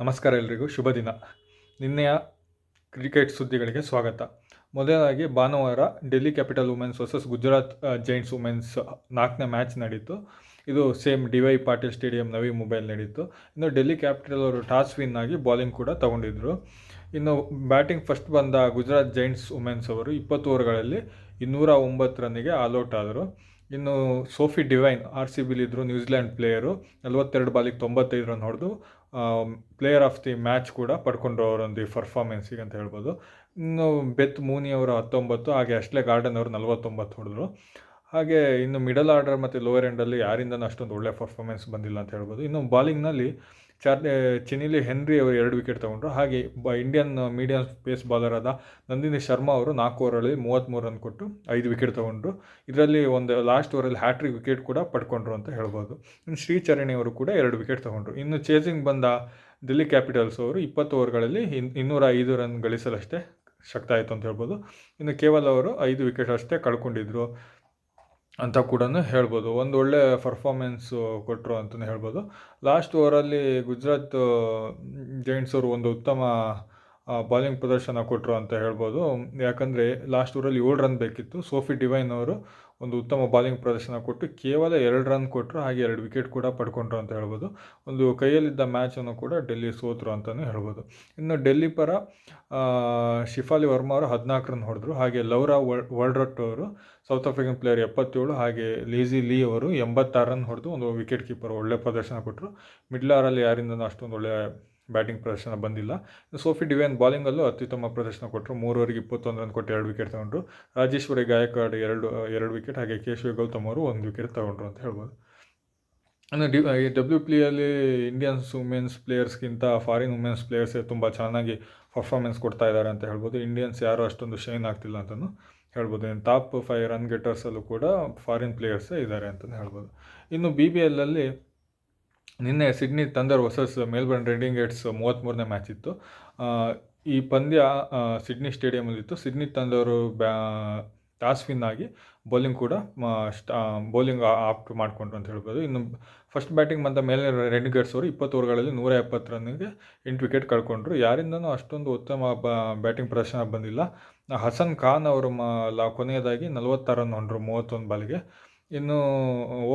ನಮಸ್ಕಾರ ಎಲ್ರಿಗೂ, ಶುಭ ದಿನ. ನಿನ್ನೆಯ ಕ್ರಿಕೆಟ್ ಸುದ್ದಿಗಳಿಗೆ ಸ್ವಾಗತ. ಮೊದಲಾಗಿ ಭಾನುವಾರ Delhi Capital Women's versus Gujarat Giants Women's ನಾಲ್ಕನೇ ಮ್ಯಾಚ್ ನಡೀತು. ಇದು same D Y Patil stadium Navi mobile ನಡೀತು. ಇನ್ನು ಡೆಲ್ಲಿ ಕ್ಯಾಪಿಟಲ್ ಅವರು ಟಾಸ್ ವಿನ್ ಆಗಿ ಬಾಲಿಂಗ್ ಕೂಡ ತಗೊಂಡಿದ್ರು. ಇನ್ನು ಬ್ಯಾಟಿಂಗ್ ಫಸ್ಟ್ ಬಂದ ಗುಜರಾತ್ ಜೈಂಟ್ಸ್ ವುಮೆನ್ಸ್ ಅವರು ಇಪ್ಪತ್ತು ಓವರ್ಗಳಲ್ಲಿ ಇನ್ನೂರ ಒಂಬತ್ತು ರನ್ನಿಗೆ ಆಲ್ಔಟ್ ಆದರು. ಇನ್ನು ಸೋಫಿ ಡಿವೈನ್, ಆರ್ ಸಿ ಬಿಲಿದ್ರು ನ್ಯೂಜಿಲ್ಯಾಂಡ್ ಪ್ಲೇಯರು. ನಲವತ್ತೆರಡು ಬಾಲಿಗೆ ತೊಂಬತ್ತೈದು ರನ್ ಹೊಡೆದು ಪ್ಲೇಯರ್ ಆಫ್ ದಿ ಮ್ಯಾಚ್ ಕೂಡ ಪಡ್ಕೊಂಡ್ರು ಅವರೊಂದು ಪರ್ಫಾರ್ಮೆನ್ಸಿಗೆ ಅಂತ ಹೇಳ್ಬೋದು. ಇನ್ನು ಬೆತ್ ಮೂನಿ ಅವರು ಹತ್ತೊಂಬತ್ತು, ಹಾಗೆ ಅಶ್ಲೆ ಗಾರ್ಡನ್ ಅವರು ನಲವತ್ತೊಂಬತ್ತು ಹೊಡೆದ್ರು. ಹಾಗೆ ಇನ್ನು ಮಿಡಲ್ ಆರ್ಡರ್ ಮತ್ತು ಲೋವರ್ ಎಂಡಲ್ಲಿ ಯಾರಿಂದನೂ ಅಷ್ಟೊಂದು ಒಳ್ಳೆ ಪರ್ಫಾರ್ಮೆನ್ಸ್ ಬಂದಿಲ್ಲ ಅಂತ ಹೇಳ್ಬೋದು. ಇನ್ನು ಬಾಲಿಂಗ್ನಲ್ಲಿ ಚಾರ್ ಚಿನಿಲಿ ಹೆನ್ರಿ ಅವರು ಎರಡು ವಿಕೆಟ್ ತೊಗೊಂಡ್ರು. ಹಾಗೆ ಬ ಇಂಡಿಯನ್ ಮೀಡಿಯಂ ಪೇಸ್ ಬಾಲರ್ ಆದ ನಂದಿನಿ ಶರ್ಮಾ ಅವರು ನಾಲ್ಕು ಓವರಲ್ಲಿ ಮೂವತ್ತ್ಮೂರು ರನ್ ಕೊಟ್ಟು ಐದು ವಿಕೆಟ್ ತೊಗೊಂಡ್ರು. ಇದರಲ್ಲಿ ಒಂದು ಲಾಸ್ಟ್ ಓವರಲ್ಲಿ ಹ್ಯಾಟ್ರಿಕ್ ವಿಕೆಟ್ ಕೂಡ ಪಡ್ಕೊಂಡ್ರು ಅಂತ ಹೇಳ್ಬೋದು. ಇನ್ನು ಶ್ರೀಚರಣಿ ಅವರು ಕೂಡ ಎರಡು ವಿಕೆಟ್ ತೊಗೊಂಡ್ರು. ಇನ್ನು ಚೇಸಿಂಗ್ ಬಂದ ದಿಲ್ಲಿ ಕ್ಯಾಪಿಟಲ್ಸ್ ಅವರು ಇಪ್ಪತ್ತು ಓವರ್ಗಳಲ್ಲಿ ಇನ್, ಇನ್ನೂರ ಐದು ರನ್ ಗಳಿಸಲಷ್ಟೇ ಶಕ್ತ ಆಯಿತು ಅಂತ ಹೇಳ್ಬೋದು. ಇನ್ನು ಕೇವಲ ಅವರು ಐದು ವಿಕೆಟ್ ಅಷ್ಟೇ ಕಳ್ಕೊಂಡಿದ್ರು. ಅಂತ ಕೂಡ ಹೇಳ್ಬೋದು. ಒಂದು ಒಳ್ಳೆ ಪರ್ಫಾರ್ಮೆನ್ಸು ಕೊಟ್ಟರು ಅಂತಲೇ ಹೇಳ್ಬೋದು. ಲಾಸ್ಟ್ ಓವರಲ್ಲಿ ಗುಜರಾತ್ ಜೈಂಟ್ಸ್ ಅವರು ಒಂದು ಉತ್ತಮ ಬಾಲಿಂಗ್ ಪ್ರದರ್ಶನ ಕೊಟ್ಟರು ಅಂತ ಹೇಳ್ಬೋದು. ಯಾಕಂದರೆ ಲಾಸ್ಟ್ ಓವರಲ್ಲಿ ಏಳು ರನ್ ಬೇಕಿತ್ತು. ಸೋಫಿ ಡಿವೈನ್ ಅವರು ಒಂದು ಉತ್ತಮ ಬಾಲಿಂಗ್ ಪ್ರದರ್ಶನ ಕೊಟ್ಟು ಕೇವಲ ಎರಡು ರನ್ ಕೊಟ್ಟರು ಹಾಗೆ ಎರಡು ವಿಕೆಟ್ ಕೂಡ ಪಡ್ಕೊಂಡ್ರು ಅಂತ ಹೇಳ್ಬೋದು. ಒಂದು ಕೈಯಲ್ಲಿದ್ದ ಮ್ಯಾಚನ್ನು ಕೂಡ ಡೆಲ್ಲಿ ಸೋತರು ಅಂತಲೇ ಹೇಳ್ಬೋದು. ಇನ್ನು ಡೆಲ್ಲಿ ಪರ ಶಿಫಾಲಿ ವರ್ಮಾ ಅವರು ಹದಿನಾಲ್ಕು ರನ್ ಹೊಡೆದ್ರು. ಹಾಗೆ ಲೌರಾ ವರ್ಲ್ಡ್ರಟ್ ಅವರು ಸೌತ್ ಆಫ್ರಿಕನ್ ಪ್ಲೇಯರ್ ಎಪ್ಪತ್ತೇಳು, ಹಾಗೆ ಲೀಸಿ ಲೀ ಅವರು ಎಂಬತ್ತಾರು ರನ್ ಹೊಡೆದು ಒಂದು ವಿಕೆಟ್ ಕೀಪರ್ ಒಳ್ಳೆ ಪ್ರದರ್ಶನ ಕೊಟ್ಟರು ಮಿಡ್ಲಾರಲ್ಲಿ ಯಾರಿಂದನೂ ಅಷ್ಟೊಂದು ಒಳ್ಳೆಯ ಬ್ಯಾಟಿಂಗ್ ಪ್ರದರ್ಶನ ಬಂದಿಲ್ಲ. ಸೋಫಿ ಡಿವೈನ್ ಬಾಲಿಂಗಲ್ಲೂ ಅತ್ಯುತ್ತಮ ಪ್ರದರ್ಶನ ಕೊಟ್ಟರು. ಮೂರುವರೆಗೆ ಇಪ್ಪತ್ತೊಂದು ರನ್ ಕೊಟ್ಟು ಎರಡು ವಿಕೆಟ್ ತಗೊಂಡ್ರು. ರಾಜೇಶ್ವರಿ ಗಾಯಕ್ವಾಡ್ ಎರಡು ಎರಡು ವಿಕೆಟ್, ಹಾಗೆ ಕೇಶವ ಗೌತಮ್ ಅವರು ಒಂದು ವಿಕೆಟ್ ತಗೊಂಡ್ರು ಅಂತ ಹೇಳ್ಬೋದು. ಇನ್ನು ಡಿ ಡಬ್ಲ್ಯೂ ಪ್ಲಿಯಲ್ಲಿ ಇಂಡಿಯನ್ಸ್ ವುಮೆನ್ಸ್ ಪ್ಲೇಯರ್ಸ್ಗಿಂತ ಫಾರಿನ್ ವುಮೆನ್ಸ್ ಪ್ಲೇಯರ್ಸೇ ತುಂಬ ಚೆನ್ನಾಗಿ ಪರ್ಫಾರ್ಮೆನ್ಸ್ ಕೊಡ್ತಾ ಇದ್ದಾರೆ ಅಂತ ಹೇಳ್ಬೋದು. ಇಂಡಿಯನ್ಸ್ ಯಾರೂ ಅಷ್ಟೊಂದು ಶೈನ್ ಆಗ್ತಿಲ್ಲ ಅಂತಲೂ ಹೇಳ್ಬೋದು. ಇನ್ನು ಟಾಪ್ ಫೈವ್ ರನ್ ಗೆಟರ್ಸಲ್ಲೂ ಕೂಡ ಫಾರಿನ್ ಪ್ಲೇಯರ್ಸೇ ಇದ್ದಾರೆ ಅಂತಲೇ ಹೇಳ್ಬೋದು. ಇನ್ನು ಬಿ ಬಿ ಎಲ್ಲಲ್ಲಿ ನಿನ್ನೆ Sydney Thunder versus Melbourne Renegades ಮೂವತ್ತ್ಮೂರನೇ match ಇತ್ತು. ಈ ಪಂದ್ಯ ಸಿಡ್ನಿ ಸ್ಟೇಡಿಯಮಲ್ಲಿತ್ತು ಸಿಡ್ನಿ ತಂದವರು ಬ್ಯಾ, ಟಾಸ್ ವಿನ್ ಆಗಿ ಬೌಲಿಂಗ್ ಕೂಡ ಸ್ಟಾ ಬೌಲಿಂಗ್ ಆಪ್ಟ್ ಮಾಡಿಕೊಂಡ್ರು ಅಂತ ಹೇಳ್ಬೋದು. ಇನ್ನು ಫಸ್ಟ್ ಬ್ಯಾಟಿಂಗ್ ಬಂದ ಮೇಲೆ ರೆಡಿಗೇಟ್ಸ್ ಅವರು ಇಪ್ಪತ್ತು ಓವರ್ಗಳಲ್ಲಿ ನೂರ ಎಪ್ಪತ್ತು ರನ್ನಿಗೆ ಎಂಟು ವಿಕೆಟ್ ಕಳ್ಕೊಂಡ್ರು. ಯಾರಿಂದನೂ ಅಷ್ಟೊಂದು ಉತ್ತಮ ಬ್ಯಾಟಿಂಗ್ ಪ್ರದರ್ಶನ ಬಂದಿಲ್ಲ. ಹಸನ್ ಖಾನ್ ಅವರು ಮ, ಲಾ, ಕೊನೆಯದಾಗಿ ನಲವತ್ತಾರು ರನ್ ಹೊಂಡ್ರು ಮೂವತ್ತೊಂದು ಬಾಲಿಗೆ. ಇನ್ನು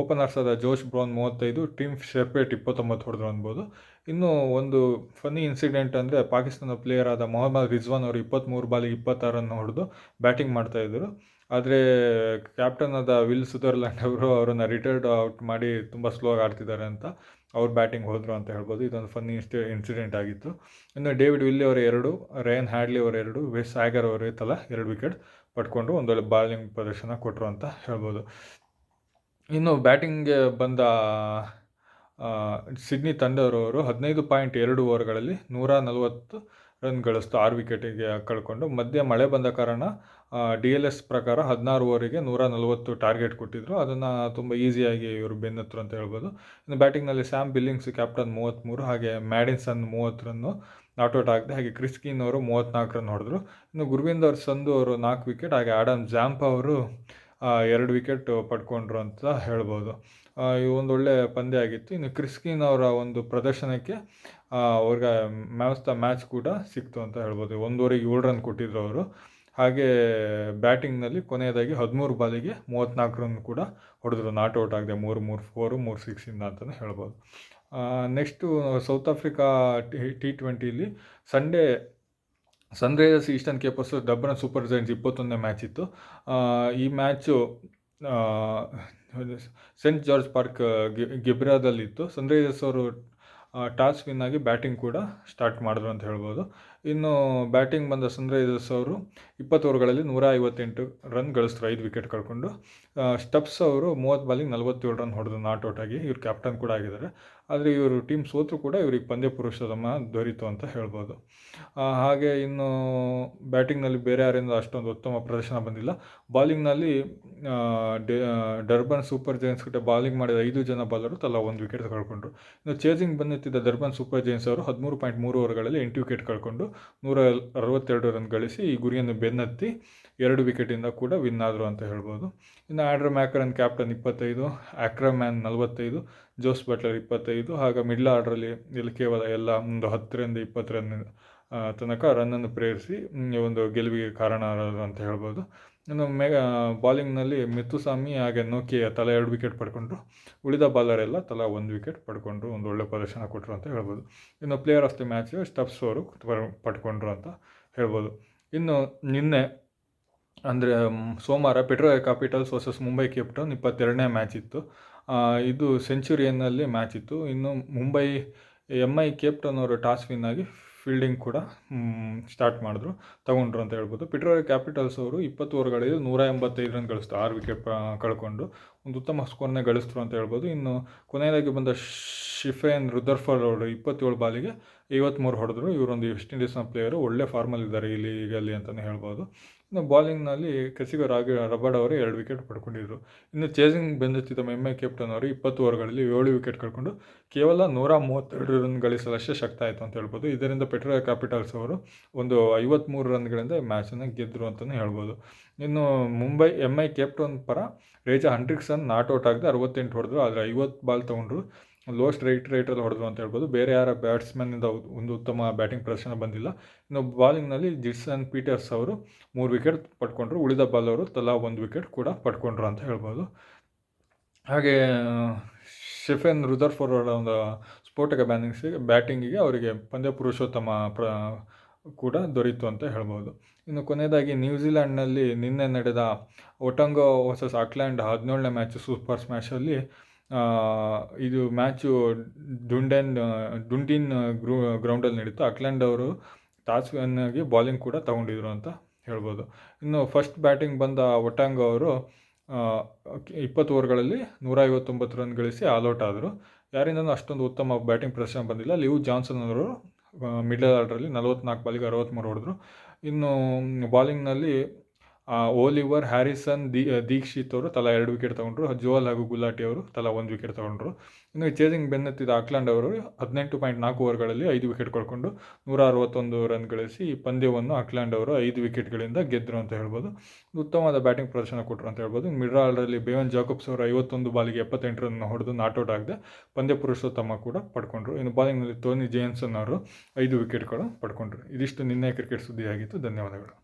ಓಪನರ್ಸ್ ಆದ ಜೋಶ್ ಬ್ರೌನ್ ಮೂವತ್ತೈದು, ಟೀಮ್ ಶೆಪೇಟ್ ಇಪ್ಪತ್ತೊಂಬತ್ತು ಹೊಡೆದ್ರು ಅನ್ಬೋದು. ಇನ್ನು ಒಂದು ಫನ್ನಿ ಇನ್ಸಿಡೆಂಟ್ ಅಂದರೆ ಪಾಕಿಸ್ತಾನ ಪ್ಲೇಯರ್ ಆದ ಮೊಹಮ್ಮದ್ ರಿಜ್ವಾನ್ ಅವರು ಇಪ್ಪತ್ತ್ಮೂರು ಬಾಲಿ ಇಪ್ಪತ್ತಾರನ್ನು ರನ್ ಹೊಡೆದು ಬ್ಯಾಟಿಂಗ್ ಮಾಡ್ತಾಯಿದ್ರು ಆದರೆ ಕ್ಯಾಪ್ಟನ್ ಆದ ವಿಲ್ ಸುಧರ್ಲ್ಯಾಂಡ್ ಅವರು ಅವರನ್ನು ರಿಟೈರ್ಡ್ ಔಟ್ ಮಾಡಿ ತುಂಬ ಸ್ಲೋ ಆಗಿ ಆಡ್ತಿದ್ದಾರೆ ಅಂತ ಅವ್ರು ಬ್ಯಾಟಿಂಗ್ ಹೋದರು ಅಂತ ಹೇಳ್ಬೋದು. ಇದೊಂದು ಫನ್ನಿ ಇನ್ಸಿಡೆಂಟ್ ಆಗಿತ್ತು. ಇನ್ನು ಡೇವಿಡ್ ವಿಲ್ಲಿ ಅವರು ಎರಡು ರೇನ್ ಹ್ಯಾಡ್ಲಿ ಅವರು ಎರಡು, ವೆಸ್ ಸ್ಯಾಗರ್ ಅವರೇ ತಲಾ ಎರಡು ವಿಕೆಟ್ ಪಡ್ಕೊಂಡು ಒಂದೊಳ್ಳೆ ಬಾಲಿಂಗ್ ಪ್ರದರ್ಶನ ಕೊಟ್ಟರು ಅಂತ ಹೇಳ್ಬೋದು. ಇನ್ನು ಬ್ಯಾಟಿಂಗ್ಗೆ ಬಂದ ಸಿಡ್ನಿ ತಂಡದವರು ಹದಿನೈದು ಪಾಯಿಂಟ್ ಎರಡು ಓವರ್ಗಳಲ್ಲಿ ನೂರ ನಲವತ್ತು ರನ್ ಗಳಿಸ್ತು ಆರು ವಿಕೆಟಿಗೆ ಕಳ್ಕೊಂಡು, ಮಧ್ಯೆ ಮಳೆ ಬಂದ ಕಾರಣ ಡಿ ಎಲ್ ಎಸ್ ಪ್ರಕಾರ ಹದಿನಾರು ಓವರಿಗೆ ನೂರ ನಲವತ್ತು ಟಾರ್ಗೆಟ್ ಕೊಟ್ಟಿದ್ದರು ಅದನ್ನು ತುಂಬ ಈಸಿಯಾಗಿ ಇವರು ಬೆನ್ನತ್ತರು ಅಂತ ಹೇಳ್ಬೋದು. ಇನ್ನು ಬ್ಯಾಟಿಂಗ್ನಲ್ಲಿ ಸ್ಯಾಮ್ ಬಿಲ್ಲಿಂಗ್ಸ್ ಕ್ಯಾಪ್ಟನ್ ಮೂವತ್ತ್ಮೂರು, ಹಾಗೆ ಮ್ಯಾಡಿನ್ಸನ್ ಮೂವತ್ತು ರನ್ನು ನಾಟ್ಔಟ್ ಆಗಿದೆ, ಹಾಗೆ ಕ್ರಿಸ್ಕಿನ್ ಅವರು ಮೂವತ್ತ್ನಾಲ್ಕು ರನ್ ಹೊಡೆದ್ರು. ಇನ್ನು ಗುರುವಿಂದರ್ ಸಂಧು ಅವರು ನಾಲ್ಕು ವಿಕೆಟ್, ಹಾಗೆ ಆಡಮ್ ಜಾಂಪ್ ಅವರು ಎರಡು ವಿಕೆಟ್ ಪಡ್ಕೊಂಡ್ರು ಅಂತ ಹೇಳ್ಬೋದು. ಒಂದು ಒಳ್ಳೆ ಪಂದ್ಯ ಆಗಿತ್ತು. ಇನ್ನು ಕ್ರಿಸ್ಕಿನ್ ಅವರ ಒಂದು ಪ್ರದರ್ಶನಕ್ಕೆ ಅವ್ರಿಗೆ ಮ್ಯಾಚ್ ದ ಮ್ಯಾಚ್ ಕೂಡ ಸಿಕ್ತು ಅಂತ ಹೇಳ್ಬೋದು. ಒಂದೂವರೆಗೆ ಏಳು ರನ್ ಕೊಟ್ಟಿದ್ರು ಅವರು. ಹಾಗೆ ಬ್ಯಾಟಿಂಗ್ನಲ್ಲಿ ಕೊನೆಯದಾಗಿ ಹದಿಮೂರು ಬಾಲಿಗೆ ಮೂವತ್ತ್ನಾಲ್ಕು ರನ್ ಕೂಡ ಹೊಡೆದ್ರು. ನಾಟ್ ಔಟ್ ಆಗಿದೆ ಮೂರು ಮೂರು ಫೋರು ಮೂರು ಸಿಕ್ಸಿಂದ ಅಂತಲೇ ಹೇಳ್ಬೋದು. Next South Africa T ಟ್ವೆಂಟಿಲಿ Sunday Sunrisers Eastern Capers Durban Super Giants ಇಪ್ಪತ್ತೊಂದನೇ ಮ್ಯಾಚ್ ಇತ್ತು. ಈ ಮ್ಯಾಚು ಸೆಂಟ್ ಜಾರ್ಜ್ ಪಾರ್ಕ್ ಗಿಬ್ರಾದಲ್ಲಿತ್ತು ಸನ್ರೈಸರ್ಸ್ ಅವರು ಟಾಸ್ ವಿನ್ ಆಗಿ ಬ್ಯಾಟಿಂಗ್ ಕೂಡ ಸ್ಟಾರ್ಟ್ ಮಾಡಿದ್ರು ಅಂತ ಹೇಳ್ಬೋದು. ಇನ್ನು ಬ್ಯಾಟಿಂಗ್ ಬಂದ ಸನ್ರೈಸರ್ಸ್ ಅವರು ಇಪ್ಪತ್ತು ಓವರ್ಗಳಲ್ಲಿ ನೂರ ಐವತ್ತೆಂಟು ರನ್ ಗಳಿಸಿದ್ರು ಐದು ವಿಕೆಟ್ ಕಳ್ಕೊಂಡು. ಸ್ಟಪ್ಸ್ ಅವರು ಮೂವತ್ತು ಬಾಲಿಗೆ ನಲವತ್ತೇಳು ರನ್ ಹೊಡೆದು ನಾಟ್ ಔಟ್ ಆಗಿ ಇವ್ರು ಕ್ಯಾಪ್ಟನ್ ಕೂಡ ಆಗಿದ್ದಾರೆ. ಆದರೆ ಇವರು ಟೀಮ್ ಸೋತರು ಕೂಡ ಇವರಿಗೆ ಪಂದ್ಯ ಪುರುಷೋತ್ತಮ ದೊರೀತು ಅಂತ ಹೇಳ್ಬೋದು. ಹಾಗೆ ಇನ್ನು ಬ್ಯಾಟಿಂಗ್ನಲ್ಲಿ ಬೇರೆ ಯಾರಿಂದ ಅಷ್ಟೊಂದು ಉತ್ತಮ ಪ್ರದರ್ಶನ ಬಂದಿಲ್ಲ. ಬಾಲಿಂಗ್ನಲ್ಲಿ ಡರ್ಬನ್ ಸೂಪರ್ ಜೈನ್ಸ್ ಗಿಟ್ಟ ಬಾಲಿಂಗ್ ಮಾಡಿದ ಐದು ಜನ ಬಾಲರು ತಲಾ ಒಂದು ವಿಕೆಟ್ ಕಳ್ಕೊಂಡ್ರು. ಇನ್ನು ಚೇಸಿಂಗ್ ಬಂದಿತ್ತಿದ್ದ ಡರ್ಬನ್ ಸೂಪರ್ ಜೈನ್ಸ್ ಅವರು ಹದಿಮೂರು ಪಾಯಿಂಟ್ ಮೂರು ಓವರ್ಗಳಲ್ಲಿ ಎಂಟು ವಿಕೆಟ್ ಕಳ್ಕೊಂಡು ನೂರ ಅರವತ್ತೆರಡು ರನ್ ಗಳಿಸಿ ಈ ಗುರಿಯನ್ನು ಬೆನ್ನತ್ತಿ ಎರಡು ವಿಕೆಟಿಂದ ಕೂಡ ವಿನ್ ಆದರು ಅಂತ ಹೇಳ್ಬೋದು. ಇನ್ನು ಆಡ್ರ್ ಮ್ಯಾಕರನ್ ಕ್ಯಾಪ್ಟನ್ ಇಪ್ಪತ್ತೈದು ಆಕ್ರಮ್ಯಾನ್ ನಲವತ್ತೈದು ಜೋಸ್ ಬಟ್ಲರ್ ಇಪ್ಪತ್ತೈದು ಹಾಗೆ ಮಿಡ್ಲ್ ಆರ್ಡ್ರಲ್ಲಿ ಇಲ್ಲಿ ಕೇವಲ ಎಲ್ಲ ಒಂದು ಹತ್ತರಿಂದ ಇಪ್ಪತ್ತು ರನ್ ಆ, ತನಕ ರನ್ನನ್ನು ಪ್ರೇರಿಸಿ ಒಂದು ಗೆಲುವಿಗೆ ಕಾರಣರಾದರು ಅಂತ ಹೇಳ್ಬೋದು. ಇನ್ನು ಮೆ ಬಾಲಿಂಗ್ನಲ್ಲಿ ಮಿತ್ತುಸ್ವಾಮಿ ಹಾಗೆ ನೋಕಿಯ ತಲಾ ಎರಡು ವಿಕೆಟ್ ಪಡ್ಕೊಂಡ್ರು. ಉಳಿದ ಬಾಲರ್ ಎಲ್ಲ ತಲಾ ಒಂದು ವಿಕೆಟ್ ಪಡ್ಕೊಂಡ್ರು ಒಂದು ಒಳ್ಳೆ ಪ್ರದರ್ಶನ ಕೊಟ್ಟರು ಅಂತ ಹೇಳ್ಬೋದು. ಇನ್ನು player of the match Stubbs ಅವರು ಪಡ್- ಪಡ್ಕೊಂಡ್ರು ಅಂತ ಹೇಳ್ಬೋದು. ಇನ್ನು ನಿನ್ನೆ ಅಂದರೆ ಸೋಮವಾರ ಪೆಟ್ರೋಲ್ ಕ್ಯಾಪಿಟಲ್ಸ್ ವರ್ಸಸ್ ಮುಂಬೈ ಕ್ಯಾಪಿಟಲ್ ಇಪ್ಪತ್ತೆರಡನೇ ಮ್ಯಾಚ್ ಇತ್ತು. ಇದು ಸೆಂಚುರಿಯನ್ನಲ್ಲಿ ಮ್ಯಾಚ್ ಇತ್ತು. ಇನ್ನು ಮುಂಬೈ ಎಂ ಐ ಕೇಪ್ಟನ್ ಅವರು ಟಾಸ್ ವಿನ್ ಆಗಿ ಫೀಲ್ಡಿಂಗ್ ಕೂಡ ಸ್ಟಾರ್ಟ್ ಮಾಡಿದ್ರು. ತಗೊಂಡ್ರು ಅಂತ ಹೇಳ್ಬೋದು. ಪೆಟ್ರೋಲ್ ಕ್ಯಾಪಿಟಲ್ಸ್ ಅವರು ಇಪ್ಪತ್ತು ಓವರ್ಗಳಲ್ಲಿ ನೂರ ಎಂಬತ್ತೈದು ರನ್ ಗಳಿಸ್ತು. ಆರು ವಿಕೆಟ್ ಕಳ್ಕೊಂಡು ಒಂದು ಉತ್ತಮ ಸ್ಕೋರ್ನೇ ಗಳಿಸ್ತರು ಅಂತ ಹೇಳ್ಬೋದು. ಇನ್ನು ಕೊನೆಯದಾಗಿ ಬಂದ ಶಿಫೇನ್ ರುದರ್ಫರ್ ಅವರು ಇಪ್ಪತ್ತೇಳು ಬಾಲಿಗೆ ಐವತ್ತ್ಮೂರು ಹೊಡೆದ್ರು. ಇವರೊಂದು ವೆಸ್ಟ್ ಇಂಡೀಸ್ನ ಪ್ಲೇಯರು ಒಳ್ಳೆ ಫಾರ್ಮಲ್ಲಿದ್ದಾರೆ ಇಲ್ಲಿ ಈಗಲ್ಲಿ ಅಂತಲೇ ಹೇಳ್ಬೋದು. ಇನ್ನು ಬಾಲಿಂಗ್ನಲ್ಲಿ ಕಸಿಗ ರಾಗಿ ರಬಾಡ್ ಅವರು ಎರಡು ವಿಕೆಟ್ ಪಡ್ಕೊಂಡಿದ್ರು. ಇನ್ನು ಚೇಸಿಂಗ್ ಬೆಂದೆತ್ತಿದ್ದ ಎಂ ಐ ಕ್ಯಾಪ್ಟನ್ ಅವರು ಇಪ್ಪತ್ತು ಓವರ್ಗಳಲ್ಲಿ ಏಳು ವಿಕೆಟ್ ಕಳ್ಕೊಂಡು ಕೇವಲ ನೂರ ಮೂವತ್ತೆರಡು ರನ್ ಗಳಿಸಲಷ್ಟೇ ಶಕ್ತ ಆಯಿತು ಅಂತ ಹೇಳ್ಬೋದು. ಇದರಿಂದ ಪೆಟ್ರೋಲ್ ಕ್ಯಾಪಿಟಲ್ಸ್ ಅವರು ಒಂದು ಐವತ್ತ್ಮೂರು ರನ್ಗಳಿಂದ ಮ್ಯಾಚನ್ನು ಗೆದ್ದರು ಅಂತಲೇ ಹೇಳ್ಬೋದು. ಇನ್ನು ಮುಂಬೈ ಎಂ ಐ ಕೆಪ್ಟನ್ ಪರ ರೇಜಾ ಹಂಡ್ರಿಕ್ಸನ್ ನಾಟ್ ಔಟ್ ಆಗದೆ ಅರವತ್ತೆಂಟು ಹೊಡೆದ್ರು. ಆದರೆ ಐವತ್ತು ಬಾಲ್ ತೊಗೊಂಡ್ರು. ಲೋಸ್ಟ್ ರೈಟ್ ರೇಟಲ್ಲಿ ಹೊಡೆದ್ರು ಅಂತ ಹೇಳ್ಬೋದು. ಬೇರೆ ಯಾರ ಬ್ಯಾಟ್ಸ್ಮನ್ನಿಂದ ಒಂದು ಉತ್ತಮ ಬ್ಯಾಟಿಂಗ್ ಪ್ರದರ್ಶನ ಬಂದಿಲ್ಲ. ಇನ್ನು ಬಾಲಿಂಗ್ನಲ್ಲಿ ಜಿಡ್ಸನ್ ಪೀಟರ್ಸ್ ಅವರು ಮೂರು ವಿಕೆಟ್ ಪಡ್ಕೊಂಡ್ರು. ಉಳಿದ ಬಾಲವರು ತಲಾ ಒಂದು ವಿಕೆಟ್ ಕೂಡ ಪಡ್ಕೊಂಡ್ರು ಅಂತ ಹೇಳ್ಬೋದು. ಹಾಗೆ, ಶೆಫೆನ್ ರುದರ್ ಅವರ ಒಂದು ಸ್ಫೋಟಕ ಬ್ಯಾನಿಂಗ್ಸಿಗೆ ಬ್ಯಾಟಿಂಗಿಗೆ ಅವರಿಗೆ ಪಂದ್ಯ ಪುರುಷೋತ್ತಮ ಪ್ರ, ಕೂಡ ದೊರೀತು ಅಂತ ಹೇಳ್ಬೋದು. ಇನ್ನು ಕೊನೆಯದಾಗಿ ನ್ಯೂಜಿಲ್ಯಾಂಡ್ನಲ್ಲಿ ನಿನ್ನೆ ನಡೆದ ಒಟಂಗೋ ವರ್ಸಸ್ ಆಕ್ಲ್ಯಾಂಡ್ ಹದಿನೇಳನೇ ಮ್ಯಾಚ್ ಸೂಪರ್ ಸ್ಮ್ಯಾಶಲ್ಲಿ ಇದು ಮ್ಯಾಚು ಡುಂಡೆನ್ ಡುಂಡಿನ್ ಗ್ರೂ, ಗ್ರೌಂಡಲ್ಲಿ ನಡೀತು. ಅಕ್ಲ್ಯಾಂಡ್ ಅವರು ಟಾಸ್ ಬಾಲಿಂಗ್ ಕೂಡ ತಗೊಂಡಿದ್ರು ಅಂತ ಹೇಳ್ಬೋದು. ಇನ್ನು ಫಸ್ಟ್ ಬ್ಯಾಟಿಂಗ್ ಬಂದ ಒಟಾಂಗ್ ಅವರು ಇಪ್ಪತ್ತು ಓವರ್ಗಳಲ್ಲಿ ನೂರ ಐವತ್ತೊಂಬತ್ತು ರನ್ ಗಳಿಸಿ ಆಲ್ಔಟ್ ಆದರು. ಯಾರಿಂದನೂ ಅಷ್ಟೊಂದು ಉತ್ತಮ ಬ್ಯಾಟಿಂಗ್ ಪ್ರದರ್ಶನ ಬಂದಿಲ್ಲ. ಲಿವ್ ಜಾನ್ಸನ್ ಅವರು ಮಿಡಲ್ ಆರ್ಡ್ರಲ್ಲಿ ನಲವತ್ನಾಲ್ಕು ಬಾಲಿಗೆ ಅರವತ್ತ್ಮೂರು ಹೊಡೆದ್ರು. ಇನ್ನು ಬಾಲಿಂಗ್ನಲ್ಲಿ ಓಲಿವರ್ ಹ್ಯಾರಿಸನ್ ದಿ ದೀಕ್ಷಿತ್ ಅವರು ತಲಾ ಎರಡು ವಿಕೆಟ್ ತೊಗೊಂಡ್ರು. ಜೋಲ್ ಹಾಗೂ ಗುಲಾಟಿ ಅವರು ತಲಾ ಒಂದು ವಿಕೆಟ್ ತೊಗೊಂಡ್ರು. ಇನ್ನು ಚೇಸಿಂಗ್ ಬೆನ್ನತ್ತಿದ ಆಕ್ಲಾಂಡ್ ಅವರು ಹದಿನೆಂಟು ಪಾಯಿಂಟ್ ನಾಲ್ಕು ಓವರ್ಗಳಲ್ಲಿ ಐದು ವಿಕೆಟ್ ಕಳ್ಕೊಂಡು ನೂರ ಅರವತ್ತೊಂದು ರನ್ ಗಳಿಸಿ ಈ ಪಂದ್ಯವನ್ನು ಆಕ್ಲಾಂಡ್ ಅವರು ಐದು ವಿಕೆಟ್ಗಳಿಂದ ಗೆದ್ದರು ಅಂತ ಹೇಳ್ಬೋದು. ಉತ್ತಮವಾದ ಬ್ಯಾಟಿಂಗ್ ಪ್ರದರ್ಶನ ಕೊಟ್ಟರು ಅಂತ ಹೇಳ್ಬೋದು. ಮಿಡ್ಲ್ ಆರ್ಡರಲ್ಲಿ ಬೇವನ್ ಜಾಕಬ್ಸ್ ಅವರು ಐವತ್ತೊಂದು ಬಾಲಿಗೆ ಎಪ್ಪತ್ತೆಂಟು ರನ್ ಹೊಡೆದು ನಾಟ್ಔಟ್ ಆಗದೆ ಪಂದ್ಯ ಪುರುಷೋತ್ತಮ ಕೂಡ ಪಡ್ಕೊಂಡ್ರು. ಇನ್ನು ಬಾಲಿಂಗ್ನಲ್ಲಿ ಟೋನಿ ಜೇನ್ಸನ್ ಅವರು ಐದು ವಿಕೆಟ್ಗಳು ಪಡ್ಕೊಂಡ್ರು. ಇದಿಷ್ಟು ನಿನ್ನೆ ಕ್ರಿಕೆಟ್ ಸುದ್ದಿಯಾಗಿತ್ತು. ಧನ್ಯವಾದಗಳು.